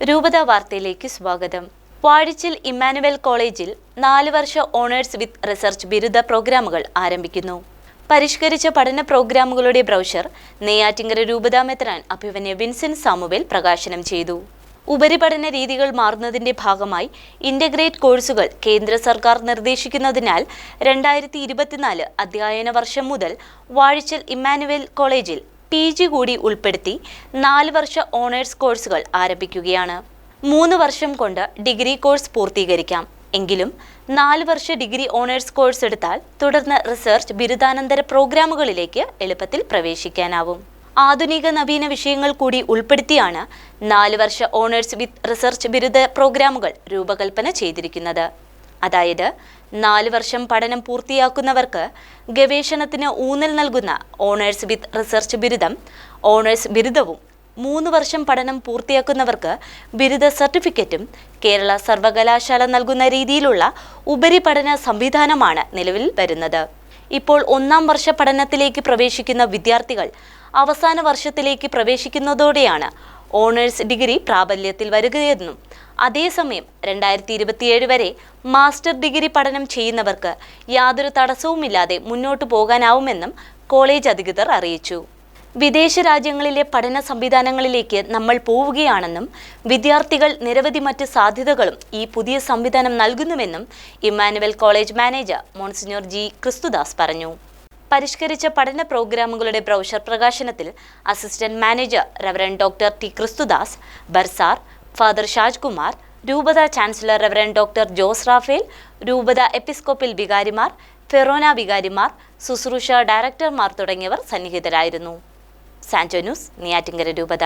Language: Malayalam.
രൂപത വാർത്തയിലേക്ക് സ്വാഗതം. വാഴിച്ചിൽ ഇമ്മാനുവൽ കോളേജിൽ നാല് വർഷ ഓണേഴ്സ് വിത്ത് റിസർച്ച് ബിരുദ പ്രോഗ്രാമുകൾ ആരംഭിക്കുന്നു. പരിഷ്കരിച്ച പഠന പ്രോഗ്രാമുകളുടെ ബ്രൗഷർ നെയ്യാറ്റിങ്കര രൂപതാ മെത്രാൻ അഭിവന്യ വിൻസെന്റ് സാമുവേൽ പ്രകാശനം ചെയ്തു. ഉപരിപഠന രീതികൾ മാറുന്നതിന്റെ ഭാഗമായി ഇന്റഗ്രേറ്റ് കോഴ്സുകൾ കേന്ദ്ര സർക്കാർ നിർദ്ദേശിക്കുന്നതിനാൽ രണ്ടായിരത്തി ഇരുപത്തിനാല് അധ്യയന വർഷം മുതൽ വാഴിച്ചൽ ഇമ്മാനുവൽ കോളേജിൽ പി ജി കൂടി ഉൾപ്പെടുത്തി നാല് വർഷ ഓണേഴ്സ് കോഴ്സുകൾ ആരംഭിക്കുകയാണ്. മൂന്ന് വർഷം കൊണ്ട് ഡിഗ്രി കോഴ്സ് പൂർത്തീകരിക്കാം. എങ്കിലും നാല് വർഷ ഡിഗ്രി ഓണേഴ്സ് കോഴ്സ് എടുത്താൽ തുടർന്ന് റിസർച്ച് ബിരുദാനന്തര പ്രോഗ്രാമുകളിലേക്ക് എളുപ്പത്തിൽ പ്രവേശിക്കാനാവും. ആധുനിക നവീന വിഷയങ്ങൾ കൂടി ഉൾപ്പെടുത്തിയാണ് നാല് വർഷ ഓണേഴ്സ് വിത്ത് റിസർച്ച് ബിരുദ പ്രോഗ്രാമുകൾ രൂപകൽപ്പന ചെയ്തിരിക്കുന്നത്. അതായത് നാല് വർഷം പഠനം പൂർത്തിയാക്കുന്നവർക്ക് ഗവേഷണത്തിന് ഊന്നൽ നൽകുന്ന ഓണേഴ്സ് വിത്ത് റിസർച്ച് ബിരുദം ഓണേഴ്സ് ബിരുദവും മൂന്ന് വർഷം പഠനം പൂർത്തിയാക്കുന്നവർക്ക് ബിരുദ സർട്ടിഫിക്കറ്റും കേരള സർവകലാശാല നൽകുന്ന രീതിയിലുള്ള ഉപരിപഠന സംവിധാനമാണ് നിലവിൽ വരുന്നത്. ഇപ്പോൾ ഒന്നാം വർഷ പഠനത്തിലേക്ക് പ്രവേശിക്കുന്ന വിദ്യാർത്ഥികൾ അവസാന വർഷത്തിലേക്ക് പ്രവേശിക്കുന്നതോടെയാണ് ഓണേഴ്സ് ഡിഗ്രി പ്രാബല്യത്തിൽ വരികയെന്നും അതേസമയം രണ്ടായിരത്തി ഇരുപത്തിയേഴ് വരെ മാസ്റ്റർ ഡിഗ്രി പഠനം ചെയ്യുന്നവർക്ക് യാതൊരു തടസ്സവുമില്ലാതെ മുന്നോട്ടു പോകാനാവുമെന്നും കോളേജ് അധികൃതർ അറിയിച്ചു. വിദേശ രാജ്യങ്ങളിലെ പഠന സംവിധാനങ്ങളിലേക്ക് നമ്മൾ പോവുകയാണെന്നും വിദ്യാർത്ഥികൾ നിരവധി മറ്റ് സാധ്യതകളും ഈ പുതിയ സംവിധാനം നൽകുന്നുവെന്നും Emmanuel college manager monsignor G Christudas പറഞ്ഞു. പരിഷ്കരിച്ച പഠന പ്രോഗ്രാമുകളുടെ brochure പ്രകാശനത്തിൽ assistant manager reverend doctor T Christudas bursar father Shajkumar രൂപത chancellor reverend doctor Jose Raphael രൂപത എപ്പിസ്കോപ്പിൽ വികാരിമാർ ഫെറോന വികാരിമാർ ശുശ്രൂഷ ഡയറക്ടർമാർ തുടങ്ങിയവർ സന്നിഹിതരായിരുന്നു. സാന്റോ ന്യൂസ് നെയ്യാറ്റിങ്കര രൂപത.